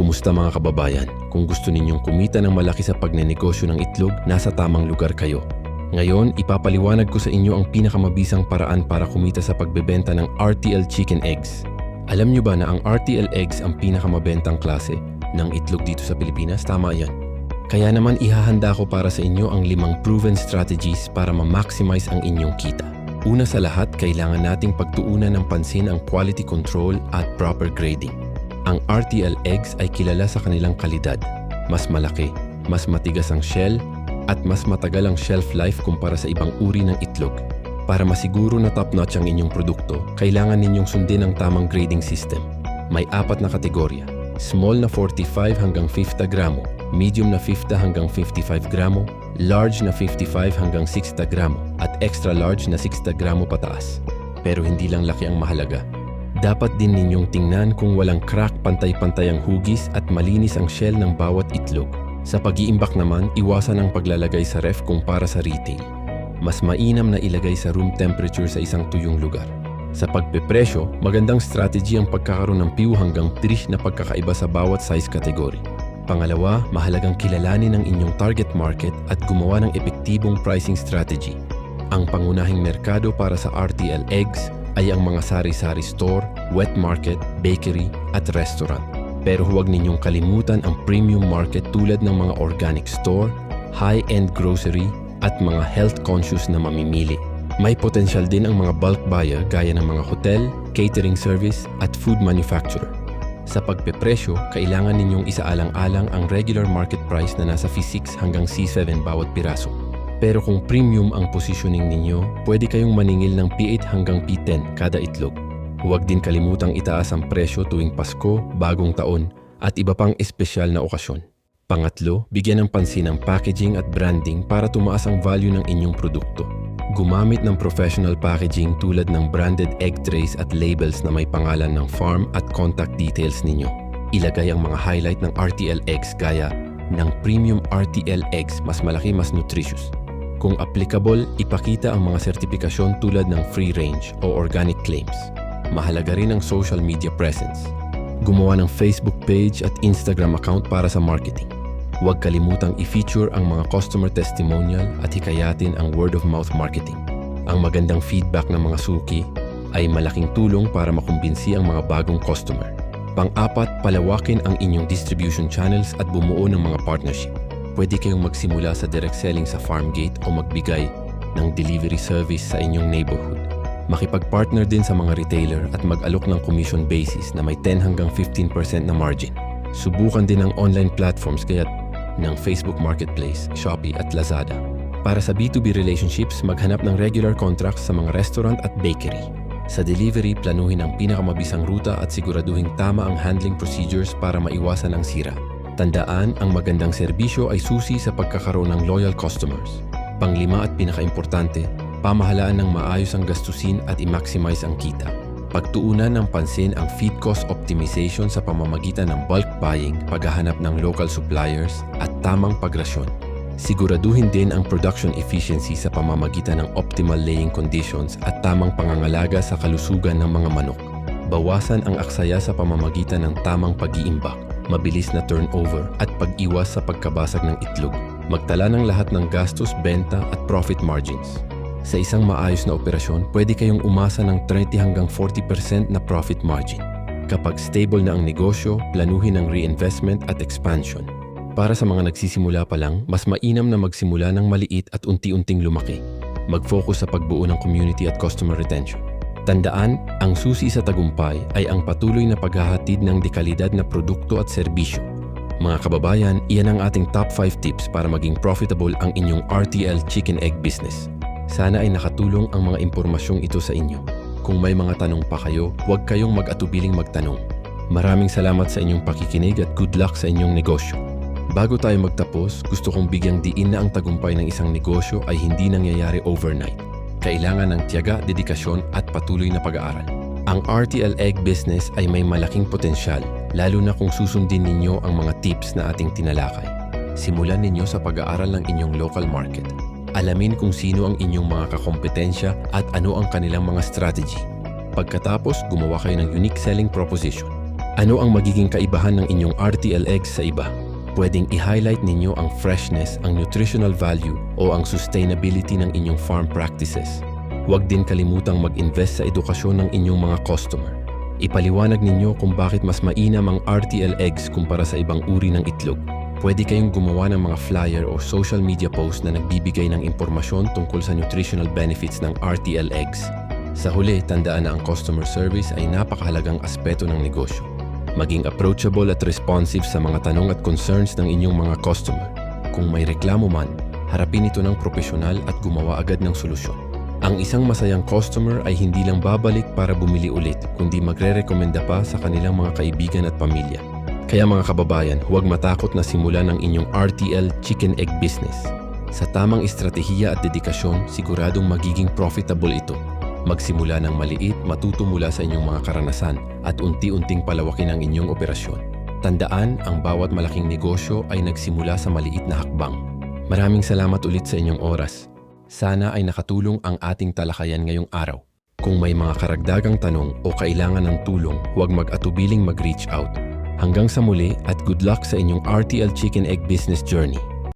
Kumusta mga kababayan? Kung gusto ninyong kumita ng malaki sa pagnenegosyo ng itlog, nasa tamang lugar kayo. Ngayon, ipapaliwanag ko sa inyo ang pinakamabisang paraan para kumita sa pagbebenta ng RTL Chicken Eggs. Alam nyo ba na ang RTL Eggs ang pinakamabentang klase ng itlog dito sa Pilipinas? Tama yan. Kaya naman ihahanda ko para sa inyo ang limang proven strategies para ma-maximize ang inyong kita. Una sa lahat, kailangan nating pagtuunan ng pansin ang quality control at proper grading. Ang RTL eggs ay kilala sa kanilang kalidad. Mas malaki, mas matigas ang shell, at mas matagal ang shelf life kumpara sa ibang uri ng itlog. Para masiguro na top-notch ang inyong produkto, kailangan ninyong sundin ang tamang grading system. May apat na kategorya. Small na 45 hanggang 50 gramo, medium na 50 hanggang 55 gramo, large na 55 hanggang 60 gramo, at extra large na 60 gramo pataas. Pero hindi lang laki ang mahalaga. Dapat din ninyong tingnan kung walang crack pantay-pantay ang hugis at malinis ang shell ng bawat itlog. Sa pag-iimbak naman, iwasan ang paglalagay sa ref kung para sa retail. Mas mainam na ilagay sa room temperature sa isang tuyong lugar. Sa pagpepresyo, magandang strategy ang pagkakaroon ng piw hanggang 3 na pagkakaiba sa bawat size category. Pangalawa, mahalagang kilalanin ang inyong target market at gumawa ng epektibong pricing strategy. Ang pangunahing merkado para sa RTL eggs ay ang mga sari-sari store, wet market, bakery at restaurant. Pero huwag ninyong kalimutan ang premium market tulad ng mga organic store, high-end grocery at mga health-conscious na mamimili. May potensyal din ang mga bulk buyer gaya ng mga hotel, catering service at food manufacturer. Sa pagpepresyo, kailangan ninyong isaalang-alang ang regular market price na nasa C6 hanggang C7 bawat piraso. Pero kung premium ang positioning ninyo, pwede kayong maningil ng P8 hanggang P10 kada itlog. Huwag din kalimutang itaas ang presyo tuwing Pasko, Bagong Taon at iba pang espesyal na okasyon. Pangatlo, bigyan ng pansin ang packaging at branding para tumaas ang value ng inyong produkto. Gumamit ng professional packaging tulad ng branded egg trays at labels na may pangalan ng farm at contact details ninyo. Ilagay ang mga highlight ng RTL eggs gaya ng premium RTL eggs mas malaki mas nutritious. Kung applicable, ipakita ang mga sertipikasyon tulad ng free range o organic claims. Mahalaga rin ang social media presence. Gumawa ng Facebook page at Instagram account para sa marketing. Huwag kalimutang i-feature ang mga customer testimonial at hikayatin ang word of mouth marketing. Ang magandang feedback ng mga suki ay malaking tulong para makumbinsi ang mga bagong customer. Pang-apat, palawakin ang inyong distribution channels at bumuo ng mga partnership. Pwede kayong magsimula sa direct selling sa farm gate o magbigay ng delivery service sa inyong neighborhood. Makipag-partner din sa mga retailer at mag-alok ng commission basis na may 10 hanggang 15% na margin. Subukan din ang online platforms kaya ng Facebook Marketplace, Shopee at Lazada. Para sa B2B relationships, maghanap ng regular contracts sa mga restaurant at bakery. Sa delivery, planuhin ang pinakamabisang ruta at siguraduhin tama ang handling procedures para maiwasan ang sira. Tandaan, ang magandang serbisyo ay susi sa pagkakaroon ng loyal customers. Panglima at pinakaimportante, pamahalaan ng maayos ang gastusin at i-maximize ang kita. Pagtuunan ng pansin ang feed cost optimization sa pamamagitan ng bulk buying, paghahanap ng local suppliers, at tamang pagrasyon. Siguraduhin din ang production efficiency sa pamamagitan ng optimal laying conditions at tamang pangangalaga sa kalusugan ng mga manok. Bawasan ang aksaya sa pamamagitan ng tamang pag-iimbak, mabilis na turnover at pag-iwas sa pagkabasag ng itlog. Magtala ng lahat ng gastos, benta at profit margins. Sa isang maayos na operasyon, pwede kayong umasa ng 30 hanggang 40% na profit margin. Kapag stable na ang negosyo, planuhin ang reinvestment at expansion. Para sa mga nagsisimula pa lang, mas mainam na magsimula ng maliit at unti-unting lumaki. Mag-focus sa pagbuo ng community at customer retention. Tandaan, ang susi sa tagumpay ay ang patuloy na paghahatid ng dekalidad na produkto at serbisyo. Mga kababayan, iyan ang ating top 5 tips para maging profitable ang inyong RTL Chicken Egg business. Sana ay nakatulong ang mga impormasyong ito sa inyo. Kung may mga tanong pa kayo, huwag kayong mag-atubiling magtanong. Maraming salamat sa inyong pakikinig at good luck sa inyong negosyo. Bago tayo magtapos, gusto kong bigyang diin na ang tagumpay ng isang negosyo ay hindi nangyayari overnight. Kailangan ng tiyaga, dedikasyon at patuloy na pag-aaral. Ang RTL Egg business ay may malaking potensyal, lalo na kung susundin ninyo ang mga tips na ating tinalakay. Simulan ninyo sa pag-aaral ng inyong local market. Alamin kung sino ang inyong mga kakompetensya at ano ang kanilang mga strategy. Pagkatapos, gumawa kayo ng unique selling proposition. Ano ang magiging kaibahan ng inyong RTL eggs sa iba? Pwedeng i-highlight ninyo ang freshness, ang nutritional value o ang sustainability ng inyong farm practices. Huwag din kalimutang mag-invest sa edukasyon ng inyong mga customer. Ipaliwanag ninyo kung bakit mas mainam ang RTL eggs kumpara sa ibang uri ng itlog. Pwede kayong gumawa ng mga flyer o social media post na nagbibigay ng impormasyon tungkol sa nutritional benefits ng RTL eggs. Sa huli, tandaan na ang customer service ay napakahalagang aspeto ng negosyo. Maging approachable at responsive sa mga tanong at concerns ng inyong mga customer. Kung may reklamo man, harapin ito ng profesional at gumawa agad ng solusyon. Ang isang masayang customer ay hindi lang babalik para bumili ulit, kundi magre-rekomenda pa sa kanilang mga kaibigan at pamilya. Kaya mga kababayan, huwag matakot na simulan ang inyong RTL Chicken Egg Business. Sa tamang estratehiya at dedikasyon, siguradong magiging profitable ito. Magsimula ng maliit, matuto mula sa inyong mga karanasan at unti-unting palawakin ang inyong operasyon. Tandaan, ang bawat malaking negosyo ay nagsimula sa maliit na hakbang. Maraming salamat ulit sa inyong oras. Sana ay nakatulong ang ating talakayan ngayong araw. Kung may mga karagdagang tanong o kailangan ng tulong, huwag mag-atubiling mag-reach out. Hanggang sa muli at good luck sa inyong RTL Chicken Egg Business Journey.